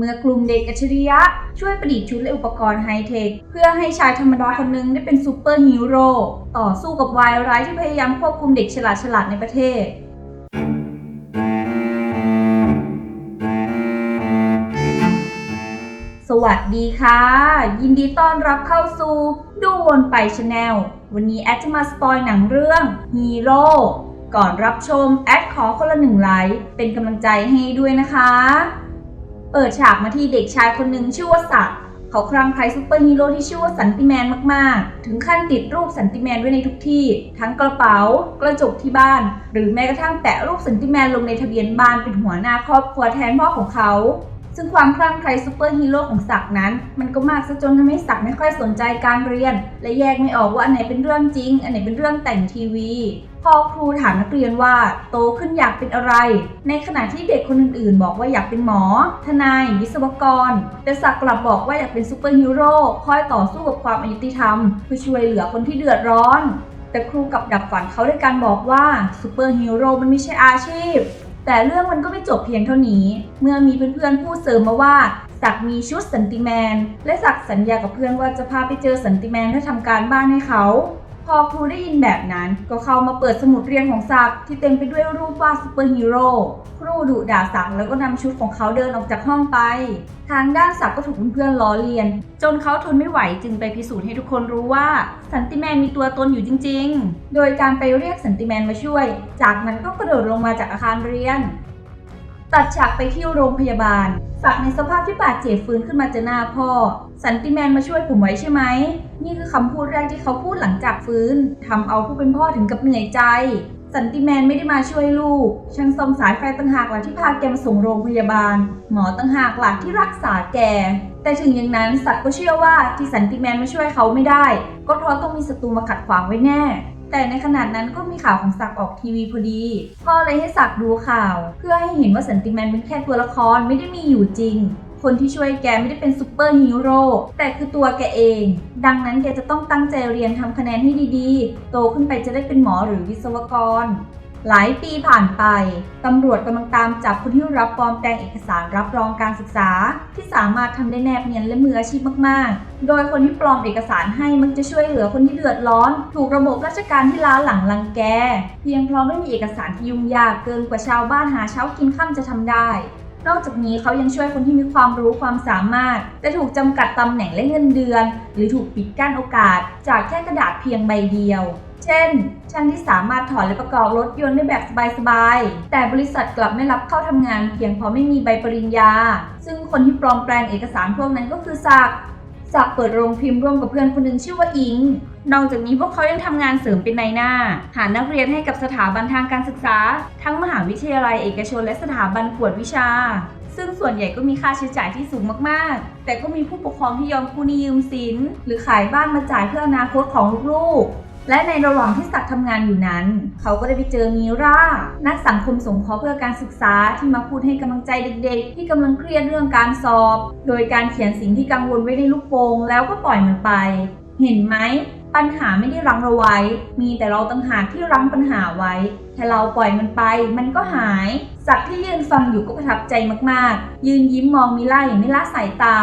เมื่อกลุ่มเด็กอัจฉริยะ ช่วยประดิษฐ์ชุดและอุปกรณ์ไฮเทค เพื่อให้ชายธรรมดาคนหนึงได้เป็นซูเปอร์ฮีโร่ต่อสู้กับวายร้ายที่พยายามควบคุมเด็กฉลาดฉลาดในประเทศสวัสดีค่ะ ยินดีต้อนรับเข้าสู่ดูวนไปชาแนลวันนี้แอดจะมาสปอยหนังเรื่องฮีโร่ก่อนรับชมแอดขอคนละหนึ่งไลค์เป็นกำลังใจให้ด้วยนะคะ เปิดฉากมาที่เด็กชายคนหนึ่งชื่อว่าสัตว์เขาคลั่งไคล้ซูเปอร์ฮีโร่ที่ชื่อว่าสันติแมนมาก ๆ ถึงขั้นติดรูปสันติแมนไว้ในทุกที่ ทั้งกระเป๋า กระจกที่บ้าน หรือแม้กระทั่งแปะรูปสันติแมนลงในทะเบียนบ้านเป็นหัวหน้าครอบครัวแทนพ่อของเขา ซึ่งความคลั่งไคล้ซูเปอร์ฮีโร่ของศักด์นั้น มันก็มากซะจนทำให้ศักด์ไม่ค่อยสนใจการเรียน และแยกไม่ออกว่าอันไหนเป็นเรื่องจริง อันไหนเป็นเรื่องแต่งทีวีพอครูถามนักเรียนว่า โตขึ้นอยากเป็นอะไร ในขณะที่เด็กคนอื่นๆ บอกว่าอยากเป็นหมอ ทนาย วิศวกร แต่ศักด์กลับบอกว่าอยากเป็นซูเปอร์ฮีโร่คอยต่อสู้กับความอายุติธรรมเพื่อช่วยเหลือคนที่เดือดร้อน แต่ครูกับดับฝันเขาด้วยการบอกว่าซูเปอร์ฮีโร่มันไม่ใช่อาชีพ แต่เรื่องมันก็ไม่จบเพียงเท่านี้ เมื่อมีเพื่อนๆพูดเสริมมาว่าศักมีชุดสันติแมน และศักสัญญากับเพื่อนว่าจะพาไปเจอสันติแมนถ้าทำการบ้านให้เขา พอครูได้ยินแบบนั้นก็เข้ามาเปิดสมุดเรียนของศักดิ์ที่เต็มไปด้วยรูปวาดซูเปอร์ฮีโร่ครูดุด่าศักแล้วก็นำชุดของเขาเดินออกจากห้องไป ทางด้านศักดิ์ก็ถูกเพื่อนๆล้อเลียน จนเขาทนไม่ไหวจึงไปพิสูจน์ให้ทุกคนรู้ว่าสันติแมนมีตัวตนอยู่จริง ๆ โดยการไปเรียกสันติแมนมาช่วย จากนั้นก็กระโดดลงมาจากอาคารเรียน ตัดฉากไปที่โรงพยาบาล ศักดิ์ในสภาพที่บาดเจ็บฟื้นขึ้นมาเจอหน้าพ่อ สันติแมนมาช่วยผมไว้ใช่ไหม นี่คือคำพูดแรกที่เขาพูดหลังจากฟื้นทำเอาผู้เป็นพ่อถึงกับเหนื่อยใจ สันติแมนไม่ได้มาช่วยลูก ช่างซ่อมสายไฟต่างหากหล่ะที่พาแกมาส่งโรงพยาบาล หมอต่างหากหล่ะที่รักษาแก แต่ถึงอย่างนั้นศักดิ์ก็เชื่อว่าที่สันติแมนมาช่วยเขาไม่ได้ ก็เพราะต้องมีศัตรูมาขัดขวางไว้แน่ แต่ในขณะนั้นก็มีข่าวของศักดิ์ออกทีวีพอดี พ่อเลยให้ศักดิ์ดูข่าว เพื่อให้เห็นว่าสันติแมนเป็นแค่ตัวละครไม่ได้มีอยู่จริง คนที่ช่วยแกไม่ได้เป็นซูเปอร์ฮีโร่แต่คือตัวแกเอง ดังนั้นแกจะต้องตั้งใจเรียนทำคะแนนให้ดีๆ โตขึ้นไปจะได้เป็นหมอหรือวิศวกร หลายปีผ่านไป ตำรวจกำลังตามจับคนที่รับปลอมแปลงเอกสารรับรองการศึกษา ที่สามารถทำได้แนบเนียนและมืออาชีพมาก ๆ โดยคนที่ปลอมเอกสารให้มักจะช่วยเหลือคนที่เดือดร้อน ถูกระบบราชการที่ล้าหลังรังแก เพียงเพราะไม่มีเอกสารที่ยุ่งยากเกินกว่าชาวบ้านหาเช้ากินข้ามจะทำได้ นอกจากนี้เขายังช่วยคนที่มีความรู้ความสามารถ แต่ถูกจำกัดตำแหน่งและเงินเดือน หรือถูกปิดกั้นโอกาส จากแค่กระดาษเพียงใบเดียว เช่น ช่างที่สามารถถอดและประกอบรถยนต์ได้แบบสบายๆ แต่บริษัทกลับไม่รับเข้าทำงานเพียงเพราะไม่มีใบปริญญา ซึ่งคนที่ปลอมแปลงเอกสารพวกนั้นก็คือศักดิ์ศักดิ์เปิดโรงพิมพ์ร่วมกับเพื่อนคนหนึ่งชื่อว่าอิง นอกจากนี้พวกเขายังทำงานเสริมเป็นนายหน้า หานักเรียนให้กับสถาบันทางการศึกษา ทั้งมหาวิทยาลัยเอกชนและสถาบันกวดวิชา ซึ่งส่วนใหญ่ก็มีค่าใช้จ่ายที่สูงมากๆ แต่ก็มีผู้ปกครองที่ยอมกู้หนี้ยืมสิน หรือขายบ้านมาจ่ายเพื่ออนาคตของลูกๆ และในระหว่างที่ศักดิ์ทำงานอยู่นั้น เขาก็ได้ไปเจอมีรา นักสังคมสงเคราะห์เพื่อการศึกษาที่มาพูดให้กำลังใจเด็กๆ ที่กำลังเครียดเรื่องการสอบ โดยการเขียนสิ่งที่กังวลไว้ในลูกโป่งแล้วก็ปล่อยมันไป เห็นไหมปัญหาไม่ได้รั้งเราไว้ มีแต่เราต่างหากที่รั้งปัญหาไว้ ถ้าเราปล่อยมันไป มันก็หาย สักที่ยืนฟังอยู่ก็ประทับใจมากๆ ยืนยิ้มมองมิล่าอย่างไม่ละสายตา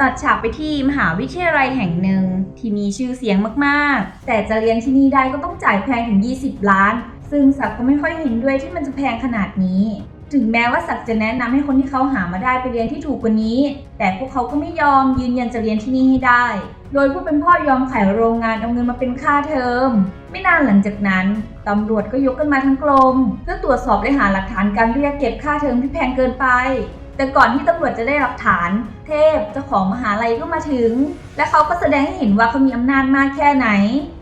ตัดฉากไปที่มหาวิทยาลัยแห่งหนึ่ง ที่มีชื่อเสียงมากๆ แต่จะเรียนที่นี่ได้ก็ต้องจ่ายแพงถึง 20 ล้าน ซึ่งศักก็ไม่ค่อยเห็นด้วยที่มันจะแพงขนาดนี้ ถึงแม้ว่าศักจะแนะนำให้คนที่เขาหามาได้ไปเรียนที่ถูกกว่านี้ แต่พวกเขาก็ไม่ยอมยืนยันจะเรียนที่นี่ให้ได้ โดยผู้เป็นพ่อยอมขายโรงงานเอาเงินมาเป็นค่าเทอม ไม่นานหลังจากนั้นตำรวจก็ยกกันมาทั้งกรมเพื่อตรวจสอบและหาหลักฐานการเรียกเก็บค่าเทอมที่แพงเกินไป แต่ก่อนที่ตำรวจจะได้หลักฐาน เทพเจ้าของมหาลัยก็มาถึง และเขาก็แสดงให้เห็นว่าเขามีอำนาจมากแค่ไหน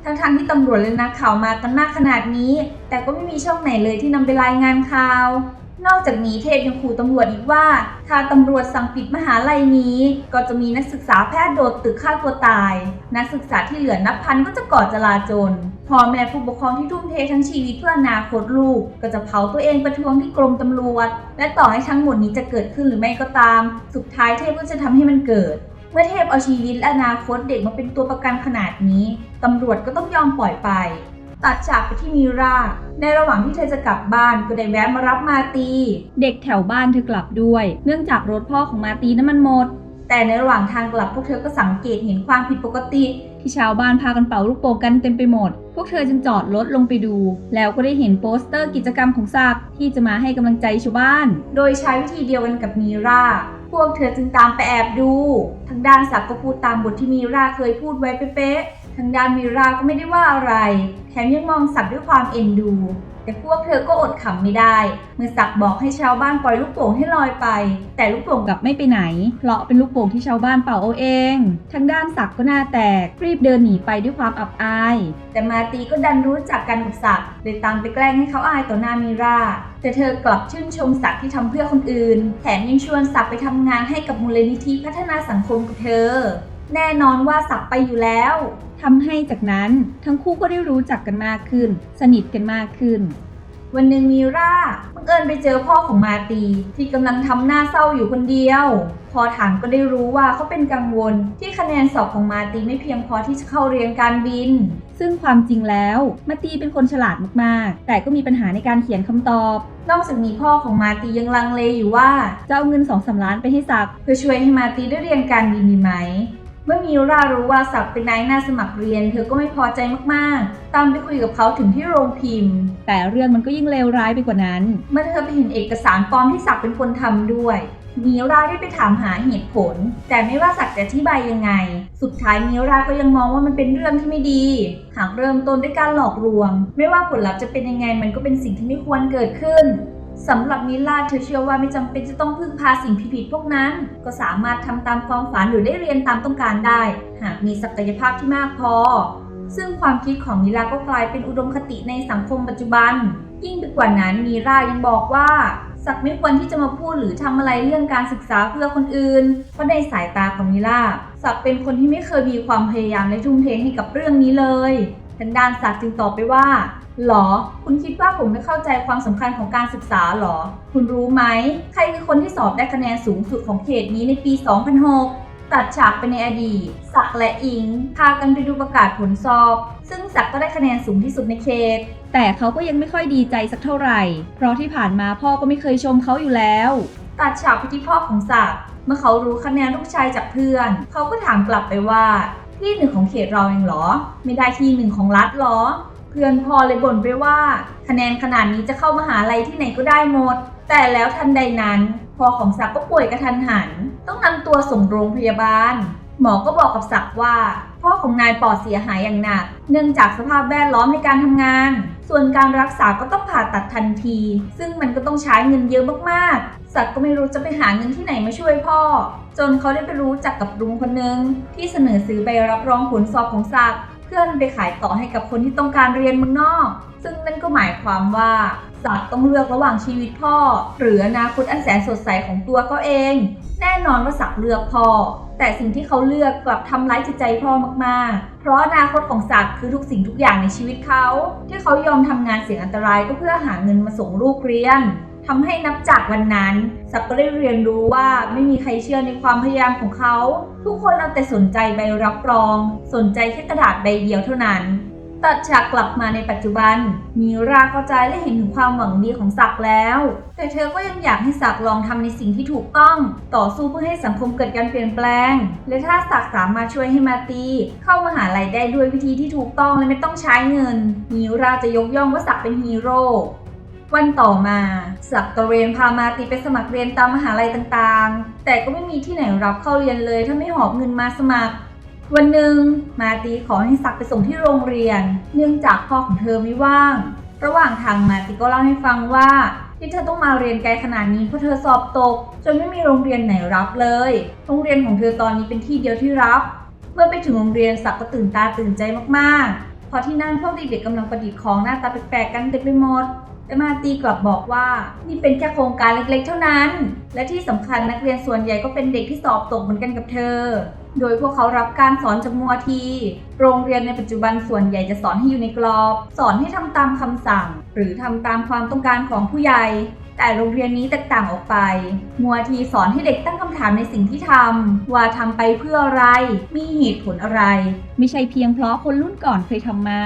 ทั้งๆที่ตำรวจและนักข่าวมากันมากขนาดนี้ แต่ก็ไม่มีช่องไหนเลยที่นำไปรายงานข่าว นอกจากนี้เทพยังขู่ตำรวจอีกว่า ถ้าตำรวจสั่งปิดมหาลัยนี้ ก็จะมีนักศึกษาแพทย์โดดตึกฆ่าตัวตาย นักศึกษาที่เหลือนับพันก็จะก่อจลาจลพ่อแม่ผู้ปกครองที่ทุ่มเททั้งชีวิตเพื่ออนาคตลูก ก็จะเผาตัวเองประท้วงที่กรมตำรวจ และต่อให้ทั้งหมดนี้จะเกิดขึ้นหรือไม่ก็ตาม สุดท้ายเทพก็จะทำให้มันเกิดเมื่อเทพเอาชีวิตและอนาคตเด็กมาเป็นตัวประกันขนาดนี้ ตำรวจก็ต้องยอมปล่อยไป ตัดฉากไปที่มีราในระหว่างที่เธอจะกลับบ้านก็ได้แวะมารับมาตี เด็กแถวบ้านเธอกลับด้วย เนื่องจากรถพ่อของมาตีน้ำมันหมด แต่ในระหว่างทางกลับพวกเธอก็สังเกตเห็นความผิดปกติ ที่ชาวบ้านพากันเป่าลูกโป่งกันเต็มไปหมด พวกเธอจึงจอดรถลงไปดู แล้วก็ได้เห็นโปสเตอร์กิจกรรมของศักดิ์ที่จะมาให้กำลังใจชาวบ้าน โดยใช้วิธีเดียวกันกับมีราพวกเธอจึงตามไปแอบดู ทางด้านศักดิ์ก็พูดตามบทที่มีราเคยพูดไว้เป๊ะๆ ทางด้านมีราก็ไม่ได้ว่าอะไร แถมยังมองศักด้วยความเอ็นดู แต่พวกเธอก็อดขำไม่ได้ เมื่อศักบอกให้ชาวบ้านปล่อยลูกโป่งให้ลอยไป แต่ลูกโป่งกลับไม่ไปไหนเพราะเป็นลูกโป่งที่ชาวบ้านเป่าเอาเอง ทางด้านศักก็หน้าแตก รีบเดินหนีไปด้วยความอับอาย แต่มาตีก็ดันรู้จักกันกับศักเลยตามไปแกล้งให้เขาอายต่อหน้ามีราแต่เธอกลับชื่นชมศักดิ์ที่ทำเพื่อคนอื่น แถมยังชวนศักดิ์ไปทำงานให้กับมูลนิธิพัฒนาสังคมกับเธอ แน่นอนว่าศักดิ์ไปอยู่แล้ว ทำให้จากนั้นทั้งคู่ก็ได้รู้จักกันมากขึ้น สนิทกันมากขึ้น วันหนึ่งมีราบังเอิญไปเจอพ่อของมาตีที่กำลังทำหน้าเศร้าอยู่คนเดียว พอถามก็ได้รู้ว่าเขาเป็นกังวล ที่คะแนนสอบของมาตีไม่เพียงพอที่จะเข้าเรียนการบิน ซึ่งความจริงแล้วมาตีเป็นคนฉลาดมากๆ แต่ก็มีปัญหาในการเขียนคำตอบ นอกจากนี้พ่อของมาตียังลังเลอยู่ว่าจะเอาเงินสองสาล้านไปให้ศัก เพื่อช่วยให้มาตีได้เรียนการบินดีไหม เมื่อมีรารู้ว่าศักดิ์เป็นนายหน้าสมัครเรียน เธอก็ไม่พอใจมากๆ ตามไปคุยกับเขาถึงที่โรงพิมพ์ แต่เรื่องมันก็ยิ่งเลวร้ายไปกว่านั้น เมื่อเธอไปเห็นเอกสารปลอมที่ศักดิ์เป็นคนทำด้วยมีราได้ไปถามหาเหตุผล แต่ไม่ว่าศักดิ์จะอธิบายยังไง สุดท้ายมีราก็ยังมองว่ามันเป็นเรื่องที่ไม่ดี หากเริ่มต้นด้วยการหลอกลวง ไม่ว่าผลลัพธ์จะเป็นยังไงมันก็เป็นสิ่งที่ไม่ควรเกิดขึ้น สำหรับมิลลาเธอเชื่อว่าไม่จำเป็นจะต้องพึ่งพาสิ่งผิดๆพวกนั้น ก็สามารถทำตามความฝันหรือได้เรียนตามต้องการได้ หากมีศักยภาพที่มากพอ ซึ่งความคิดของมิลาก็กลายเป็นอุดมคติในสังคมปัจจุบัน ยิ่งไปกว่านั้นมีรายังบอกว่าศักไม่ควรที่จะมาพูดหรือทำอะไรเรื่องการศึกษาเพื่อคนอื่น เพราะในสายตาของมิลาศักเป็นคนที่ไม่เคยมีความพยายามและทุ่มเทให้กับเรื่องนี้เลยทางด้านศักจึงตอบไปว่า หรอ คุณคิดว่าผมไม่เข้าใจความสำคัญของการศึกษาหรอ คุณรู้ไหม ใครคือคนที่สอบได้คะแนนสูงสุดของเขตนี้ในปี 2006ตัดฉากไปในอดีต ศักและอิง พากันไปดูประกาศผลสอบ ซึ่งศักก็ได้คะแนนสูงที่สุดในเขต แต่เขาก็ยังไม่ค่อยดีใจสักเท่าไหร่ เพราะที่ผ่านมาพ่อก็ไม่เคยชมเขาอยู่แล้ว ตัดฉากไปที่พ่อของศักเมื่อเขารู้คะแนนลูกชายจากเพื่อน เขาก็ถามกลับไปว่า ที่หนึ่งของเขตเราเองเหรอ ไม่ได้ที่หนึ่งของรัฐหรอ เพื่อนพ่อเลยบ่นไปว่า คะแนนขนาดนี้จะเข้ามหาลัยที่ไหนก็ได้หมด แต่แล้วทันใดนั้นพ่อของศักก็ป่วยกระทันหัน ต้องนำตัวส่งโรงพยาบาล หมอก็บอกกับศักว่า พ่อของนายปอดเสียหายอย่างหนัก เนื่องจากสภาพแวดล้อมในการทำงาน ส่วนการรักษาก็ต้องผ่าตัดทันที ซึ่งมันก็ต้องใช้เงินเยอะมากๆ ศักก็ไม่รู้จะไปหาเงินที่ไหนมาช่วยพ่อ จนเขาได้ไปรู้จักกับลุงคนหนึ่งที่เสนอซื้อใบรับรองผลสอบของศัก เพื่อนไปขายต่อให้กับคนที่ต้องการเรียนเมืองนอก ซึ่งนั่นก็หมายความว่าศักดิ์ต้องเลือกระหว่างชีวิตพ่อ หรืออนาคตอันแสนสดใสของตัวเขาเอง แน่นอนว่าศักดิ์เลือกพ่อ แต่สิ่งที่เขาเลือกกลับทำร้ายจิตใจพ่อมากๆ เพราะอนาคตของศักดิ์คือทุกสิ่งทุกอย่างในชีวิตเขา ที่เขายอมทำงานเสี่ยงอันตรายก็เพื่อหาเงินมาส่งลูกเรียน ทำให้นับจากวันนั้นศักก็ได้เรียนรู้ว่าไม่มีใครเชื่อในความพยายามของเขา ทุกคนเอาแต่สนใจใบรับรอง สนใจแค่กระดาษใบเดียวเท่านั้น ตัดฉากกลับมาในปัจจุบัน มีราเข้าใจและเห็นถึงความหวังดีของศักแล้ว แต่เธอก็ยังอยากให้ศักลองทำในสิ่งที่ถูกต้อง ต่อสู้เพื่อให้สังคมเกิดการเปลี่ยนแปลง และถ้าศักสามารถช่วยให้มาตี เข้ามหาลัยได้ด้วยวิธีที่ถูกต้องและไม่ต้องใช้เงิน มีราจะยกย่องว่าศักเป็นฮีโร่ วันต่อมาศักตระเวนพามาตีไปสมัครเรียนตามมหาลัยต่างๆ แต่ก็ไม่มีที่ไหนรับเข้าเรียนเลยถ้าไม่หอบเงินมาสมัคร วันหนึ่งมาตีขอให้ศักไปส่งที่โรงเรียน เนื่องจากพ่อของเธอไม่ว่าง ระหว่างทางมาตีก็เล่าให้ฟังว่าที่เธอต้องมาเรียนไกลขนาดนี้เพราะเธอสอบตก จนไม่มีโรงเรียนไหนรับเลย โรงเรียนของเธอตอนนี้เป็นที่เดียวที่รับ เมื่อไปถึงโรงเรียนศักก็ตื่นตาตื่นใจมากๆพราะที่นั่นพวกเด็กๆกำลังประดิษฐ์ของหน้าตาแปลกๆกันเต็มไปหมด แต่มาตีกลับบอกว่านี่เป็นแค่โครงการเล็กๆ เท่านั้น และที่สำคัญนักเรียนส่วนใหญ่ก็เป็นเด็กที่สอบตกเหมือนกันกับเธอ โดยพวกเขารับการสอนจากมัวที โรงเรียนในปัจจุบันส่วนใหญ่จะสอนให้อยู่ในกรอบ สอนให้ทำตามคำสั่ง หรือทำตามความต้องการของผู้ใหญ่แต่โรงเรียนนี้แตกต่างออกไป มัวทีสอนให้เด็กตั้งคำถามในสิ่งที่ทำ ว่าทำไปเพื่ออะไร มีเหตุผลอะไร ไม่ใช่เพียงเพราะคนรุ่นก่อนเคยทำมา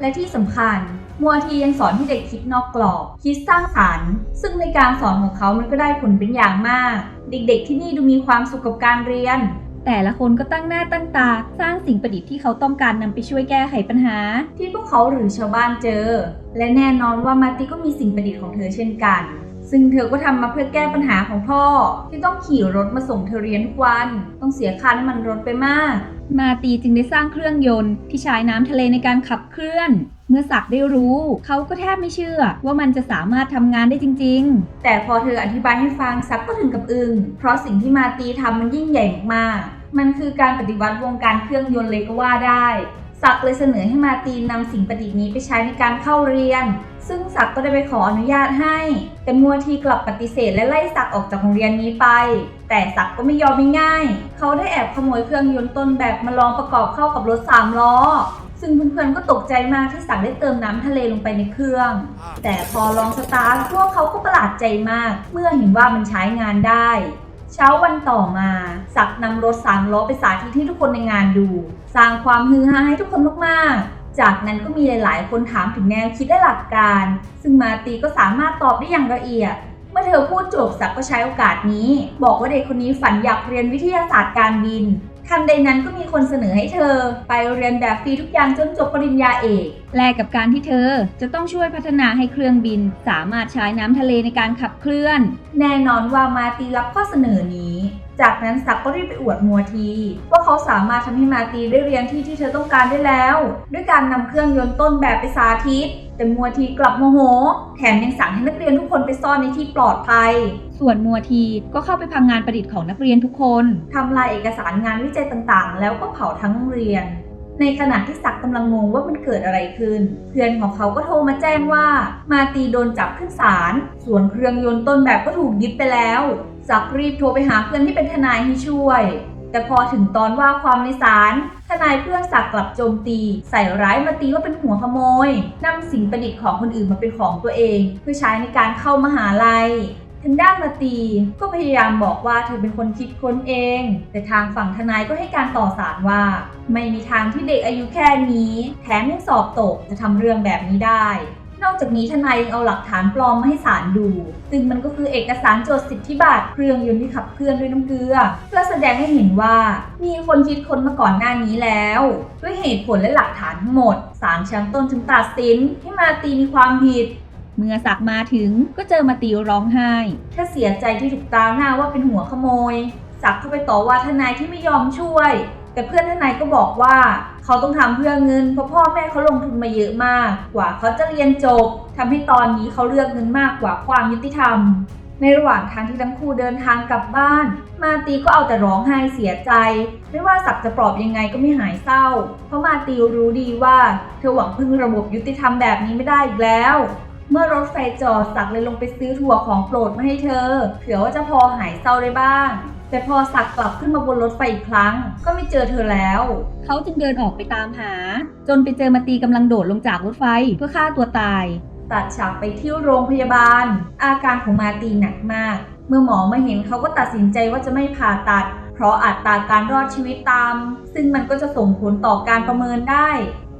และที่สำคัญ มัวทียังสอนให้เด็กคิดนอกกรอบ คิดสร้างสรรค์ ซึ่งในการสอนของเขามันก็ได้ผลเป็นอย่างมาก เด็กๆที่นี่ดูมีความสุขกับการเรียน แต่ละคนก็ตั้งหน้าตั้งตา สร้างสิ่งประดิษฐ์ที่เขาต้องการนำไปช่วยแก้ไขปัญหา ที่พวกเขาหรือชาวบ้านเจอ และแน่นอนว่ามาติก็มีสิ่งประดิษฐ์ของเธอเช่นกัน ซึ่งเธอก็ทำมาเพื่อแก้ปัญหาของพ่อ ที่ต้องขี่รถมาส่งเธอเรียนทุกวัน ต้องเสียค่าน้ำมันรถไปมาก มาตีจึงได้สร้างเครื่องยนต์ที่ใช้น้ำทะเลในการขับเคลื่อน เมื่อศักได้รู้ เขาก็แทบไม่เชื่อ ว่ามันจะสามารถทำงานได้จริง ๆ แต่พอเธออธิบายให้ฟังศักก็ถึงกับอึง้งเพราะสิ่งที่มาตีทำมันยิ่งใหญ่มากๆมันคือการปฏิวัติวงการเครื่องยนต์เลยก็ว่าได้ศักเลยเสนอให้มาตีนำสิ่งประดิษฐ์นี้ไปใช้ในการเข้าเรียน ซึ่งศักก็ได้ไปขออนุญาตให้ แต่มัวทีกลับปฏิเสธและไล่ศักออกจากโรงเรียนนี้ไป แต่ศักก็ไม่ยอมง่ายๆเขาได้แอบขโมยเครื่องยนต์ต้นแบบมาลองประกอบเข้ากับรถสามล้อ ซึ่งเพื่อนๆก็ตกใจมากที่ศักดิ์ได้เติมน้ำทะเลลงไปในเครื่อง แต่พอลองสตาร์ทพวกเขาก็ประหลาดใจมาก เมื่อเห็นว่ามันใช้งานได้ เช้าวันต่อมาศักนำรถสามล้อไปสาธิตให้ทุกคนในงานดู สร้างความฮือฮาให้ทุกคนมากๆ จากนั้นก็มีหลาย ๆ คนถามถึงแนวคิดและหลักการ ซึ่งมาตีก็สามารถตอบได้อย่างละเอียดเมื่อเธอพูดจบศักก็ใช้โอกาสนี้ บอกว่าเด็กคนนี้ฝันอยากเรียนวิทยาศาสตร์การบิน ทันใดนั้นก็มีคนเสนอให้เธอ ไปเรียนแบบฟรีทุกอย่างจนจบปริญญาเอก แลกกับการที่เธอจะต้องช่วยพัฒนาให้เครื่องบิน สามารถใช้น้ำทะเลในการขับเคลื่อน แน่นอนว่ามาตีรับข้อเสนอนี้ จากนั้นศักดิ์ก็รีบไปอวดมัวทีว่าเขาสามารถทำให้มาตีได้เรียนที่ที่เธอต้องการได้แล้ว ด้วยการนำเครื่องยนต์ต้นแบบไปสาธิต แต่มัวทีกลับโมโห แถมยังสั่งให้นักเรียนทุกคนไปซ่อนในที่ปลอดภัย ส่วนมัวทีก็เข้าไปพังงานประดิษฐ์ของนักเรียนทุกคน ทำลายเอกสารงานวิจัยต่างๆ แล้วก็เผาทั้งเรียน ในขณะที่ศักดิ์กำลังงงว่ามันเกิดอะไรขึ้น เพื่อนของเขาก็โทรมาแจ้งว่า มาตีโดนจับขึ้นศาลส่วนเครื่องยนต์ต้นแบบก็ถูกยึดไปแล้วศักดิ์รีบโทรไปหาเพื่อนที่เป็นทนายให้ช่วย แต่พอถึงตอนว่าความในศาลทนายเพื่อนศักดิ์กลับโจมตี ใส่ร้ายมาตีว่าเป็นหัวขโมยนำสิ่งประดิษฐ์ของคนอื่นมาเป็นของตัวเอง เพื่อใช้ในการเข้ามหาลัย ทางด้านมาตีก็พยายามบอกว่าเธอเป็นคนคิดค้นเอง แต่ทางฝั่งทนายก็ให้การต่อสารว่า ไม่มีทางที่เด็กอายุแค่นี้ แถมยังสอบตกจะทำเรื่องแบบนี้ได้ นอกจากนี้ทนายยังเอาหลักฐานปลอมมาให้ศาลดู ซึ่งมันก็คือเอกสารจดสิทธิบัตรเครื่องยนต์ที่ขับเคลื่อนด้วยน้ำเกลือ เพื่อแสดงให้เห็นว่ามีคนคิดค้นมาก่อนหน้านี้แล้ว ด้วยเหตุผลและหลักฐานทั้งหมดศาลชั้นต้นจึงตัดสินให้มาตีมีความผิด เมื่อศักมาถึงก็เจอมาติวร้องไห้แค่เสียใจที่ถูกตาหน้าว่าเป็นหัวขโมย ศักดิ์เข้าไปต่อว่าทนายที่ไม่ยอมช่วย แต่เพื่อนทนายก็บอกว่า เขาต้องทำเพื่อเงินเพราะพ่อแม่เขาลงทุนมาเยอะมาก กว่าเขาจะเรียนจบทำให้ตอนนี้เขาเลือกเงินมากกว่าความยุติธรรม ในระหว่างทางที่ทั้งคู่เดินทางกลับบ้าน มาตีก็เอาแต่ร้องไห้เสียใจ ไม่ว่าศักจะปลอบยังไงก็ไม่หายเศร้า เพราะมาตีรู้ดีว่า เธอหวังพึ่งระบบยุติธรรมแบบนี้ไม่ได้อีกแล้ว เมื่อรถไฟจอดศักดิ์เลยลงไปซื้อถั่วของโปรดมาให้เธอ เผื่อว่าจะพอหายเศร้าได้บ้าง แต่พอศักดิ์กลับขึ้นมาบนรถไฟอีกครั้ง ก็ไม่เจอเธอแล้ว เขาจึงเดินออกไปตามหา จนไปเจอมาตีกำลังโดดลงจากรถไฟเพื่อฆ่าตัวตาย ตัดฉากไปที่โรงพยาบาล อาการของมาตีหนักมาก เมื่อหมอมาเห็นเขาก็ตัดสินใจว่าจะไม่ผ่าตัด เพราะอัตราการรอดชีวิตตาม ซึ่งมันก็จะส่งผลต่อการประเมินได้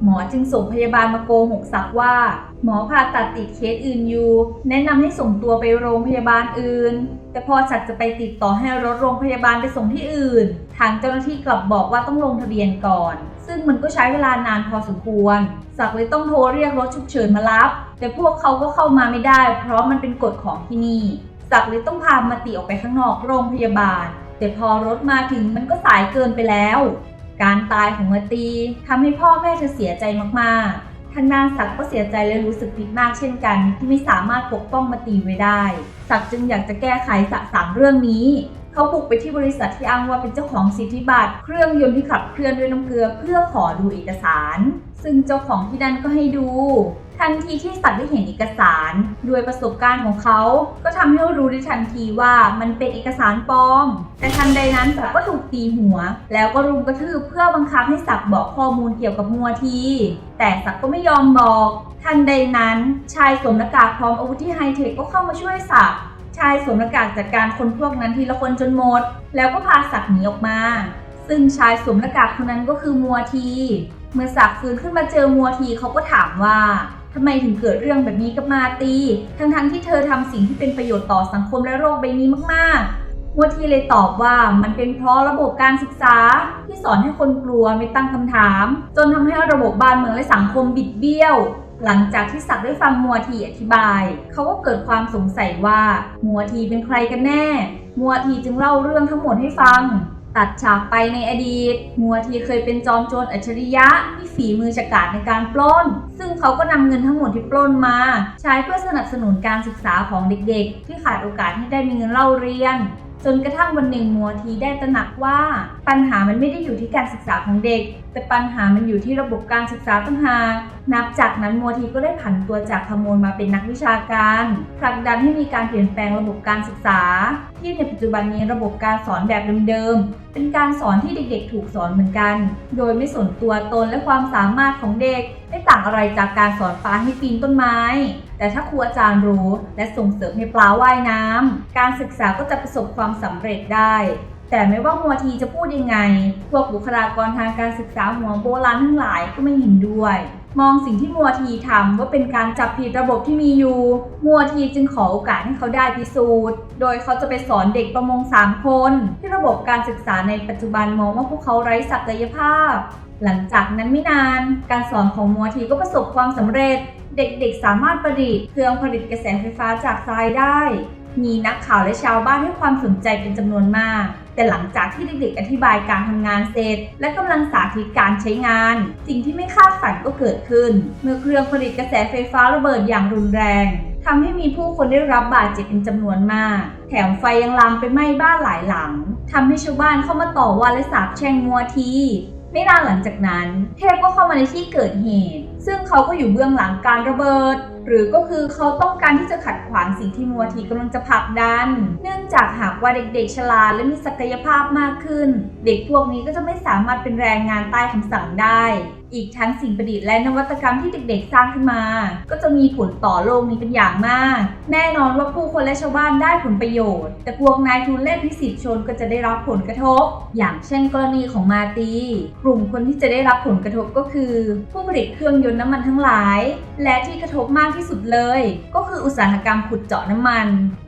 หมอจึงส่งพยาบาลมาโกหกศักดิ์ว่า หมอผ่าตัดติดเคสอื่นอยู่ แนะนำให้ส่งตัวไปโรงพยาบาลอื่น แต่พอศักดิ์จะไปติดต่อให้รถโรงพยาบาลไปส่งที่อื่น ทางเจ้าหน้าที่กลับบอกว่าต้องลงทะเบียนก่อน ซึ่งมันก็ใช้เวลานานพอสมควรศักดิ์เลยต้องโทรเรียกรถฉุกเฉินมารับ แต่พวกเขาก็เข้ามาไม่ได้ เพราะมันเป็นกฎของที่นี่ศักดิ์เลยต้องพามาติออกไปข้างนอกโรงพยาบาล แต่พอรถมาถึงมันก็สายเกินไปแล้ว การตายของมาตีทำให้พ่อแม่เธอเสียใจมากๆ ทางนางศักดิ์ก็เสียใจและรู้สึกผิดมากเช่นกัน ที่ไม่สามารถปกป้องมาตีไว้ได้ ศักดิ์จึงอยากจะแก้ไขสะสางเรื่องนี้ เขาบุกไปที่บริษัทที่อ้างว่าเป็นเจ้าของสิทธิบัตรเครื่องยนต์ที่ขับเคลื่อนด้วยน้ำเกลือเพื่อขอดูเอกสาร ซึ่งเจ้าของที่นั่นก็ให้ดู ทันทีที่สัตว์ได้เห็นเอกสารด้วยประสบการณ์ของเขา ก็ทำให้รู้ได้ทันทีว่ามันเป็นเอกสารปลอม แต่ทันใดนั้นสัตว์ก็ถูกตีหัว แล้วก็รุมกระทืบเพื่อบังคับให้สัตว์บอกข้อมูลเกี่ยวกับมัวทีแต่สัตว์ก็ไม่ยอมบอก ทันใดนั้น ชายสวมหน้ากากพร้อมอาวุธที่ไฮเทคก็เข้ามาช่วยสัตว์ ชายสวมหน้ากากจัดการคนพวกนั้นทีละคนจนหมด แล้วก็พาสัตว์หนีออกมา ซึ่งชายสวมหน้ากากคนนั้นก็คือมัวที เมื่อศักดิ์ฟื้นขึ้นมาเจอมัวทีเขาก็ถามว่าทำไมถึงเกิดเรื่องแบบนี้กับมาตี ทั้งๆที่เธอทำสิ่งที่เป็นประโยชน์ต่อสังคมและโลกใบนี้มากๆ มัวทีเลยตอบว่ามันเป็นเพราะระบบการศึกษา ที่สอนให้คนกลัวไม่ตั้งคำถาม จนทำให้ระบบบ้านเมืองและสังคมบิดเบี้ยว หลังจากที่ศักดิ์ได้ฟังมัวทีอธิบาย เขาก็เกิดความสงสัยว่ามัวทีเป็นใครกันแน่ มัวทีจึงเล่าเรื่องทั้งหมดให้ฟัง ตัดฉากไปในอดีต มัวทีเคยเป็นจอมโจรอัจฉริยะที่ฝีมือฉกาจในการปล้น ซึ่งเขาก็นำเงินทั้งหมดที่ปล้นมา ใช้เพื่อสนับสนุนการศึกษาของเด็กๆ ที่ขาดโอกาสให้ได้มีเงินเล่าเรียน จนกระทั่งวันหนึ่งมัวทีได้ตระหนักว่า ปัญหามันไม่ได้อยู่ที่การศึกษาของเด็ก แต่ปัญหามันอยู่ที่ระบบการศึกษาต่างหากนับจากนั้นมัวทีก็ได้ผันตัวจากขโมยมาเป็นนักวิชาการผลักดันให้มีการเปลี่ยนแปลงระบบการศึกษา ที่ในปัจจุบันนี้ระบบการสอนแบบเดิมๆเป็นการสอนที่เด็กๆ ถูกสอนเหมือนกัน โดยไม่สนตัวตนและความสามารถของเด็กไม่ต่างอะไรจากการสอนปลาให้ปีนต้นไม้ แต่ถ้าครูอาจารย์รู้ และส่งเสริมให้ปลาว่ายน้ำการศึกษาก็จะประสบความสำเร็จได้ แต่ไม่ว่ามัวทีจะพูดยังไง พวกบุคลากรทางการศึกษาหัวโบราณทั้งหลายก็ไม่เห็นด้วยมองสิ่งที่มัวทีทำว่าเป็นการจับผิดระบบที่มีอยู่ มัวทีจึงขอโอกาสให้เขาได้พิสูจน์ โดยเขาจะไปสอนเด็กประมงสามคน ที่ระบบการศึกษาในปัจจุบันมองว่าพวกเขาไร้ศักยภาพ หลังจากนั้นไม่นาน การสอนของมัวทีก็ประสบความสำเร็จ เด็กๆ สามารถประดิษฐ์เครื่องผลิตกระแสไฟฟ้าจากทรายได้ มีนักข่าวและชาวบ้านให้ความสนใจเป็นจำนวนมาก แต่หลังจากที่เด็กๆ อธิบายการทำงานเสร็จ และกำลังสาธิตการใช้งาน สิ่งที่ไม่คาดฝันก็เกิดขึ้น เมื่อเครื่องผลิตกระแสไฟฟ้าระเบิดอย่างรุนแรงทำให้มีผู้คนได้รับบาดเจ็บเป็นจำนวนมาก แถมไฟยังลามไปไหม้บ้านหลายหลังทำให้ชาวบ้านเข้ามาต่อว่าและสาบแช่งมัวที ไม่นานหลังจากนั้น เทพก็เข้ามาในที่เกิดเหตุ ซึ่งเขาก็อยู่เบื้องหลังการระเบิด หรือก็คือเขาต้องการที่จะขัดขวางสิ่งที่มัวทีกำลังจะผลักดัน เนื่องจากหากว่าเด็กๆ ฉลาดและมีศักยภาพมากขึ้น เด็กพวกนี้ก็จะไม่สามารถเป็นแรงงานใต้คำสั่งได้ อีกทั้งสิ่งประดิษฐ์และนวัตกรรมที่เด็กๆ สร้างขึ้นมา ก็จะมีผลต่อโลกนี้เป็นอย่างมาก แน่นอนว่าผู้คนและชาวบ้านได้ผลประโยชน์ แต่พวกนายทุนและนิสิตชนก็จะได้รับผลกระทบ อย่างเช่นกรณีของมาตี กลุ่มคนที่จะได้รับผลกระทบก็คือ ผู้ผลิตเครื่องยนต์น้ำมันทั้งหลาย และที่กระทบมากที่สุดเลย ก็คืออุตสาหกรรมขุดเจาะน้ำมัน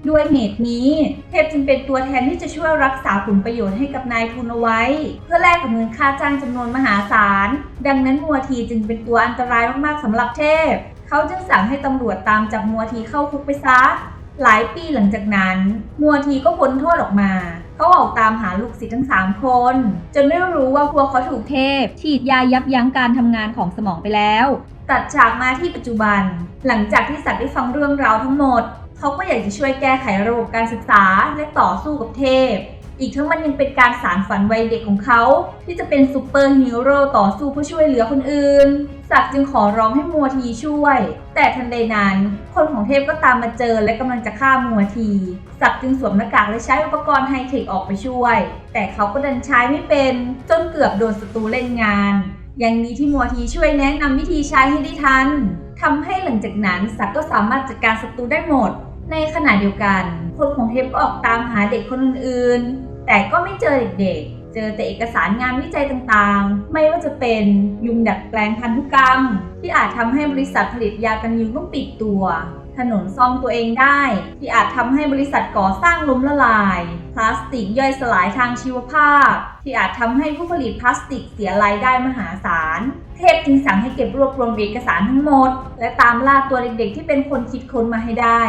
ด้วยเหตุนี้เทพจึงเป็นตัวแทนที่จะช่วยรักษาผลประโยชน์ให้กับนายทุนเอาไว้ เพื่อแลกกับเงินค่าจ้างจำนวนมหาศาล ดังนั้นมัวทีจึงเป็นตัวอันตรายมากๆสำหรับเทพ เขาจึงสั่งให้ตำรวจตามจับมัวทีเข้าคุกไปซะ หลายปีหลังจากนั้น มัวทีก็พ้นโทษออกมา เขาออกตามหาลูกศิษย์ทั้ง 3 คน จนได้รู้ว่าพวกเขาถูกเทพ ฉีดยายับยั้งการทำงานของสมองไปแล้ว ตัดฉากมาที่ปัจจุบัน หลังจากที่สัตว์ได้ฟังเรื่องราวทั้งหมด เขาก็อยากจะช่วยแก้ไขระบบการศึกษาและต่อสู้กับเทพ อีกทั้งมันยังเป็นการสารฝันวัยเด็กของเขา ที่จะเป็นซูเปอร์ฮีโร่ต่อสู้เพื่อช่วยเหลือคนอื่นศักดิ์จึงขอร้องให้มัวทีช่วย แต่ทันใดนั้น คนของเทพก็ตามมาเจอและกำลังจะฆ่ามัวทีศักดิ์จึงสวมหน้ากากและใช้อุปกรณ์ไฮเทคออกไปช่วย แต่เขาก็ดันใช้ไม่เป็น จนเกือบโดนศัตรูเล่นงานยังดีที่มัวทีช่วยแนะนำวิธีใช้ให้ได้ทันทำให้หลังจากนั้นศักดิ์ก็สามารถจัดการศัตรูได้หมด ในขณะเดียวกัน คนของเทพก็ออกตามหาเด็กคนอื่นๆ แต่ก็ไม่เจอเด็กๆ เจอแต่เอกสารงานวิจัยต่างๆ ไม่ว่าจะเป็นยุงดัดแปลงพันธุกรรม ที่อาจทำให้บริษัทผลิตยากันยุงต้องปิดตัว ถนนซ่อมตัวเองได้ ที่อาจทำให้บริษัทก่อสร้างล้มละลาย พลาสติกย่อยสลายทางชีวภาพ ที่อาจทำให้ผู้ผลิตพลาสติกเสียรายได้มหาศาลเทพจึงสั่งให้เก็บรวบรวมเอกสารทั้งหมด และตามล่าตัวเด็กๆ ที่เป็นคนคิดค้นมาให้ได้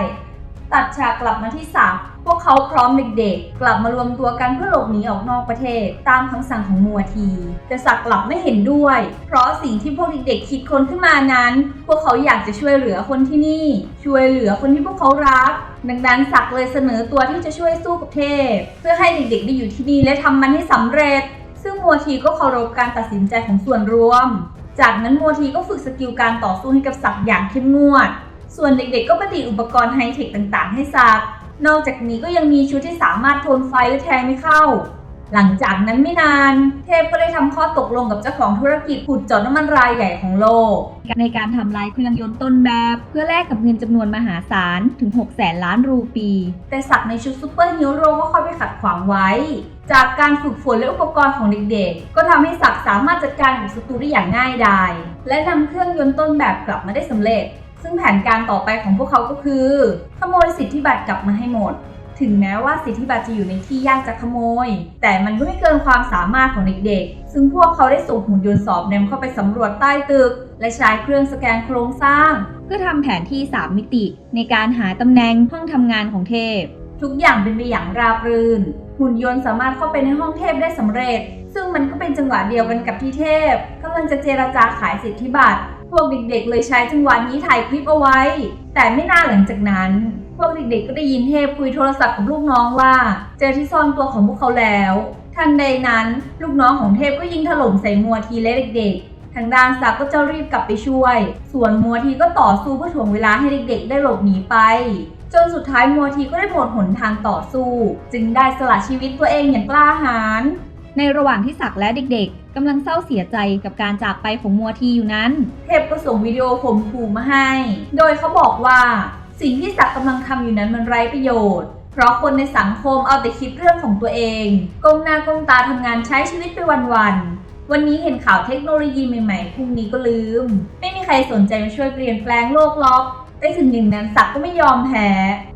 ตัดฉากกลับมาที่ศักดิ์พวกเขาพร้อมเด็กๆ กลับมารวมตัวกันเพื่อหลบหนีออกนอกประเทศ ตามคำสั่งของมัวที แต่ศักกลับไม่เห็นด้วย เพราะสิ่งที่พวกเด็กๆคิดค้นขึ้นมานั้น พวกเขาอยากจะช่วยเหลือคนที่นี่ ช่วยเหลือคนที่พวกเขารัก ดังนั้นศักเลยเสนอตัวที่จะช่วยสู้กับเทพ เพื่อให้เด็กๆได้อยู่ที่นี่และทำมันให้สำเร็จ ซึ่งมัวทีก็เคารพการตัดสินใจของส่วนรวม จากนั้นมัวทีก็ฝึกสกิลการต่อสู้ให้กับศักอย่างเข้มงวด ส่วนเด็กๆก็ประดิษฐ์อุปกรณ์ไฮเทคต่างๆ ให้ศักดิ์นอกจากนี้ก็ยังมีชุดที่สามารถทนไฟและแทงไม่เข้า หลังจากนั้นไม่นาน เทพก็ได้ทำข้อตกลงกับเจ้าของธุรกิจขุดเจาะน้ำมันรายใหญ่ของโลก ในการทำลายเครื่องยนต์ต้นแบบ เพื่อแลกกับเงินจำนวนมหาศาลถึง 6 แสนล้านรูปี แต่ศักดิ์ในชุดซูเปอร์ฮีโร่ก็เข้าไปขัดขวางไว้ จากการฝึกฝนและอุปกรณ์ของเด็กๆ ก็ทำให้ศักดิ์สามารถจัดการกับศัตรูได้อย่างง่ายดายและนำเครื่องยนต์ต้นแบบกลับมาได้สำเร็จ ซึ่งแผนการต่อไปของพวกเขาก็คือ ขโมยสิทธิบัตรกลับมาให้หมด ถึงแม้ว่าสิทธิบัตรจะอยู่ในที่ยากจะขโมย แต่มันก็ไม่เกินความสามารถของเด็กๆ ซึ่งพวกเขาได้ส่งหุ่นยนต์สอบแนมเข้าไปสำรวจใต้ตึก และใช้เครื่องสแกนโครงสร้าง เพื่อทำแผนที่ 3 มิติ ในการหาตำแหน่งห้องทำงานของเทพ ทุกอย่างเป็นไปอย่างราบรื่น หุ่นยนต์สามารถเข้าไปในห้องเทพได้สำเร็จ ซึ่งมันก็เป็นจังหวะเดียวกันกับที่เทพกำลังจะเจราจาขายสิทธิบัตร พวกเด็กๆเลยใช้จังหวะนี้ถ่ายคลิปเอาไว้ แต่ไม่นานหลังจากนั้น พวกเด็กๆก็ได้ยินเทพคุยโทรศัพท์กับลูกน้องว่า เจอที่ซ่อนตัวของพวกเขาแล้ว ทันใดนั้นลูกน้องของเทพก็ยิงถล่มใส่มัวทีและเด็กๆ ทางด้านซักก็จะรีบกลับไปช่วย ส่วนมัวทีก็ต่อสู้เพื่อถ่วงเวลาให้เด็กๆ ได้หลบหนีไปจนสุดท้ายมัวทีก็ได้หมดหนทางต่อสู้ จึงได้สละชีวิตตัวเองอย่างกล้าหาญ ในระหว่างที่ศักและเด็กๆกำลังเศร้าเสียใจกับการจากไปของมัวทีอยู่นั้น เทพก็ส่งวิดีโอข่มขู่มาให้ โดยเขาบอกว่าสิ่งที่ศักกำลังทำอยู่นั้นมันไร้ประโยชน์ เพราะคนในสังคมเอาแต่คิดเรื่องของตัวเอง ก้มหน้าก้มตาทำงานใช้ชีวิตไปวันๆวันนี้เห็นข่าวเทคโนโลยีใหม่ๆ พรุ่งนี้ก็ลืม ไม่มีใครสนใจมาช่วยเปลี่ยนแปลงโลกหรอก แต่ถึงอย่างนั้นศักก็ไม่ยอมแพ้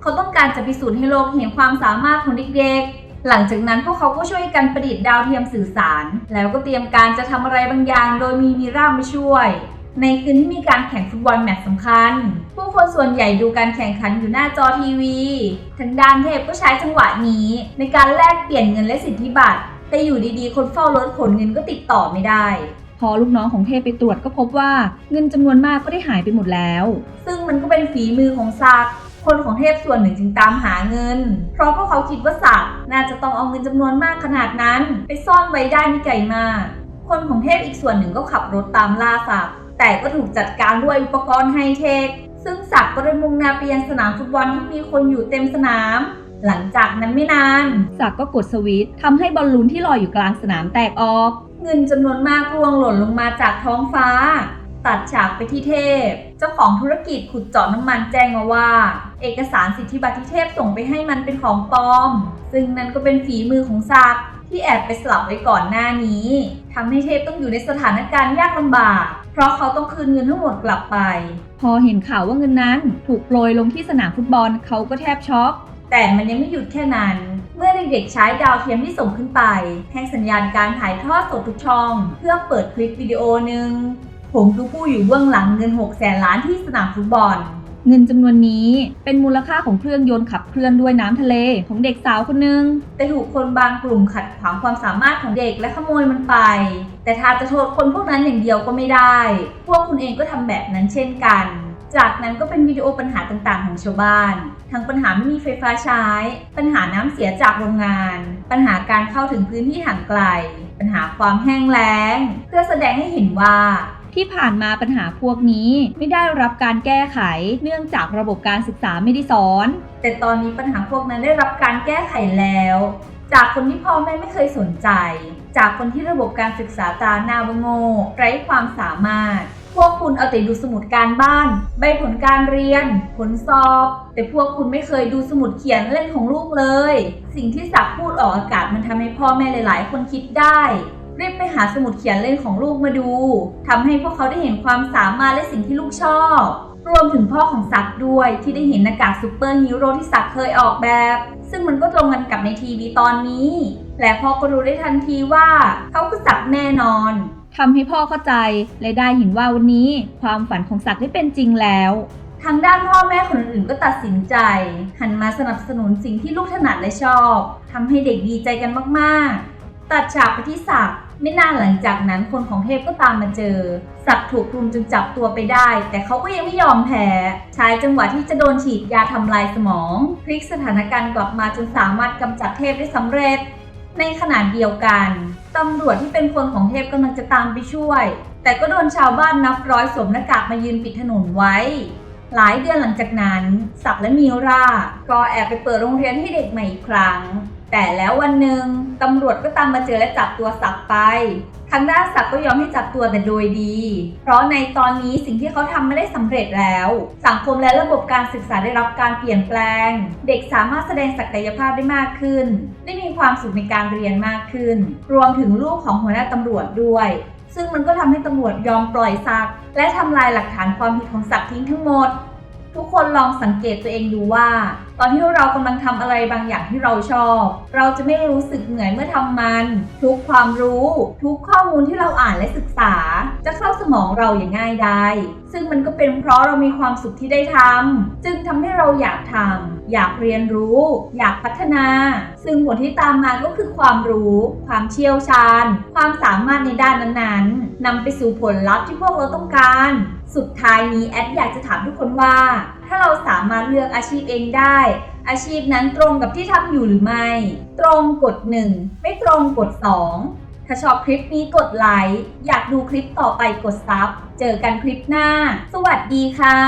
เขาต้องการจะพิสูจน์ให้โลกเห็นความสามารถของเด็กๆ หลังจากนั้นพวกเขาก็ช่วยกันประดิษฐ์ดาวเทียมสื่อสาร แล้วก็เตรียมการจะทำอะไรบางอย่าง โดยมีมีร่ามมาช่วย ในคืนที่มีการแข่งฟุตบอลแมตช์สำคัญ ผู้คนส่วนใหญ่ดูการแข่งขันอยู่หน้าจอทีวี ทางด้านเทพก็ใช้จังหวะนี้ ในการแลกเปลี่ยนเงินและสิทธิบัตร แต่อยู่ดีๆ คนเฝ้ารถขนเงินก็ติดต่อไม่ได้พอลูกน้องของเทพไปตรวจก็พบว่าเงินจำนวนมากก็ได้หายไปหมดแล้ว ซึ่งมันก็เป็นฝีมือของซัก คนของเทพส่วนหนึ่งจึงตามหาเงิน เพราะพวกเขาคิดว่าศักดิ์น่าจะต้องเอาเงินจำนวนมากขนาดนั้น ไปซ่อนไว้ได้ไม่ไกลมาก คนของเทพอีกส่วนหนึ่งก็ขับรถตามล่าศักดิ์แต่ก็ถูกจัดการด้วยอุปกรณ์ไฮเทค ซึ่งศักดิ์ก็ได้มุ่งหน้าไปยังสนามฟุตบอลที่มีคนอยู่เต็มสนาม หลังจากนั้นไม่นานศักดิ์ก็กดสวิตช์ทำให้บอลลูนที่ลอยอยู่กลางสนามแตกออก เงินจำนวนมากร่วงหล่นลงมาจากท้องฟ้า ตัดฉากไปที่เทพ เจ้าของธุรกิจขุดเจาะน้ำมันแจ้งมาว่า เอกสารสิทธิบัตรที่เทพส่งไปให้มันเป็นของปลอม ซึ่งนั่นก็เป็นฝีมือของศักดิ์ที่แอบไปสลับไว้ก่อนหน้านี้ทำให้เทพต้องอยู่ในสถานการณ์ยากลำบาก เพราะเขาต้องคืนเงินทั้งหมดกลับไป พอเห็นข่าวว่าเงินนั้นถูกโปรยลงที่สนามฟุตบอลเขาก็แทบช็อกแต่มันยังไม่หยุดแค่นั้น เมื่อเด็กๆใช้ดาวเทียมที่ส่งขึ้นไปให้สัญญาณการถ่ายทอดสดทุกช่อง เพื่อเปิดคลิปวิดีโอหนึ่งผมคือผู้อยู่เบื้องหลังเงิน6แสนล้านที่สนามฟุตบอล เงินจำนวนนี้เป็นมูลค่าของเครื่องยนต์ขับเคลื่อนด้วยน้ำทะเลของเด็กสาวคนหนึ่งแต่ถูกคนบางกลุ่มขัดขวางความสามารถของเด็กและขโมยมันไป แต่ถ้าจะโทษคนพวกนั้นอย่างเดียวก็ไม่ได้ พวกคุณเองก็ทำแบบนั้นเช่นกัน จากนั้นก็เป็นวิดีโอปัญหาต่างๆ ของชาวบ้าน ทั้งปัญหาไม่มีไฟฟ้าใช้ ปัญหาน้ำเสียจากโรงงาน ปัญหาการเข้าถึงพื้นที่ห่างไกล ปัญหาความแห้งแล้ง เพื่อแสดงให้เห็นว่า ที่ผ่านมาปัญหาพวกนี้ไม่ได้รับการแก้ไข เนื่องจากระบบการศึกษาไม่ได้สอน แต่ตอนนี้ปัญหาพวกนั้นได้รับการแก้ไขแล้ว จากคนที่พ่อแม่ไม่เคยสนใจ จากคนที่ระบบการศึกษาตาหน้าว่าโง่ไร้ความสามารถ พวกคุณเอาแต่ดูสมุดการบ้าน ใบผลการเรียน ผลสอบ แต่พวกคุณไม่เคยดูสมุดเขียนเล่นของลูกเลย สิ่งที่สักพูดออกอากาศมันทำให้พ่อแม่หลาย ๆ คนคิดได้ รีบไปหาสมุดเขียนเล่นของลูกมาดูทำให้พวกเขาได้เห็นความสามารถและสิ่งที่ลูกชอบ รวมถึงพ่อของซักด้วยที่ได้เห็นหน้ากากซูเปอร์ฮีโร่ที่ซักเคยออกแบบ ซึ่งมันก็ตรงกันกับในทีวีตอนนี้ และพ่อก็รู้ได้ทันทีว่า เขาคือซักแน่นอนทำให้พ่อเข้าใจและได้เห็นว่าวันนี้ความฝันของซักได้เป็นจริงแล้วทางด้านพ่อแม่คนอื่นก็ตัดสินใจ หันมาสนับสนุนสิ่งที่ลูกถนัดและชอบทำให้เด็กดีใจกันมาก ๆ ตัดฉากไปที่ศักดิ์ไม่นานหลังจากนั้นคนของเทพก็ตามมาเจอ ศักดิ์ถูกรุมจนจับตัวไปได้ แต่เขาก็ยังไม่ยอมแพ้ ใช้จังหวะที่จะโดนฉีดยาทำลายสมอง พลิกสถานการณ์กลับมาจนสามารถกำจัดเทพได้สำเร็จ ในขณะเดียวกันตำรวจที่เป็นคนของเทพกำลังจะตามไปช่วย แต่ก็โดนชาวบ้านนับร้อยสวมหน้ากากมายืนปิดถนนไว้หลายเดือนหลังจากนั้น ศักดิ์และมีรา ก็แอบไปเปิดโรงเรียนให้เด็กใหม่อีกครั้ง แต่แล้ววันหนึ่งตำรวจก็ตามมาเจอและจับตัวศักไป ทางด้านศักก็ยอมให้จับตัวแต่โดยดี เพราะในตอนนี้สิ่งที่เขาทำไม่ได้สำเร็จแล้ว สังคมและระบบการศึกษาได้รับการเปลี่ยนแปลง เด็กสามารถแสดงศักยภาพได้มากขึ้น ได้มีความสุขในการเรียนมากขึ้น รวมถึงลูกของหัวหน้าตำรวจด้วย ซึ่งมันก็ทำให้ตำรวจยอมปล่อยศักและทำลายหลักฐานความผิดของศักทิ้งทั้งหมด ทุกคนลองสังเกตตัวเองดูว่า ตอนที่เรากำลังทำอะไรบางอย่างที่เราชอบ เราจะไม่รู้สึกเหนื่อยเมื่อทำมัน ทุกความรู้ ทุกข้อมูลที่เราอ่านและศึกษา จะเข้าสมองเราอย่างง่ายได้ซึ่งมันก็เป็นเพราะเรามีความสุขที่ได้ทำจึงทำให้เราอยากทำอยากเรียนรู้ อยากพัฒนา ซึ่งผลที่ตามมาก็คือความรู้ ความเชี่ยวชาญ ความสามารถในด้านนั้นๆนำไปสู่ผลลัพธ์ที่พวกเราต้องการ สุดท้ายนี้แอดอยากจะถามทุกคนว่า ถ้าเราสามารถเลือกอาชีพเองได้ อาชีพนั้นตรงกับที่ทำอยู่หรือไม่ ตรงกด 1 ไม่ตรงกด 2 ถ้าชอบคลิปนี้กดไลค์อยากดูคลิปต่อไปกดซับเจอกันคลิปหน้า สวัสดีค่ะ